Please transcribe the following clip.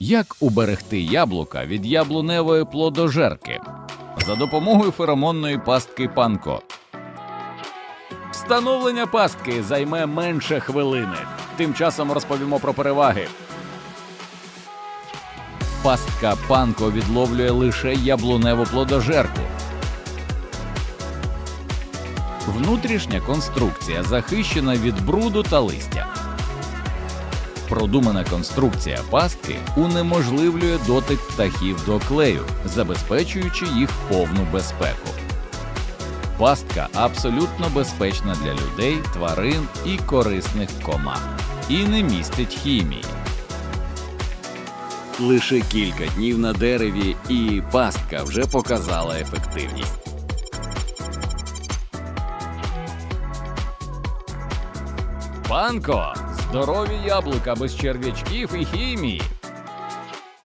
Як уберегти яблука від яблуневої плодожерки за допомогою феромонної пастки панко. Встановлення пастки займе менше хвилини. Тим часом розповімо про переваги. Пастка панко відловлює лише яблуневу плодожерку. Внутрішня конструкція захищена від бруду та листя. Продумана конструкція пастки унеможливлює дотик птахів до клею, забезпечуючи їх повну безпеку. Пастка абсолютно безпечна для людей, тварин і корисних комах і не містить хімії. Лише кілька днів на дереві, і пастка вже показала ефективність. Панко! Здорові яблука без черв'ячків і хімії.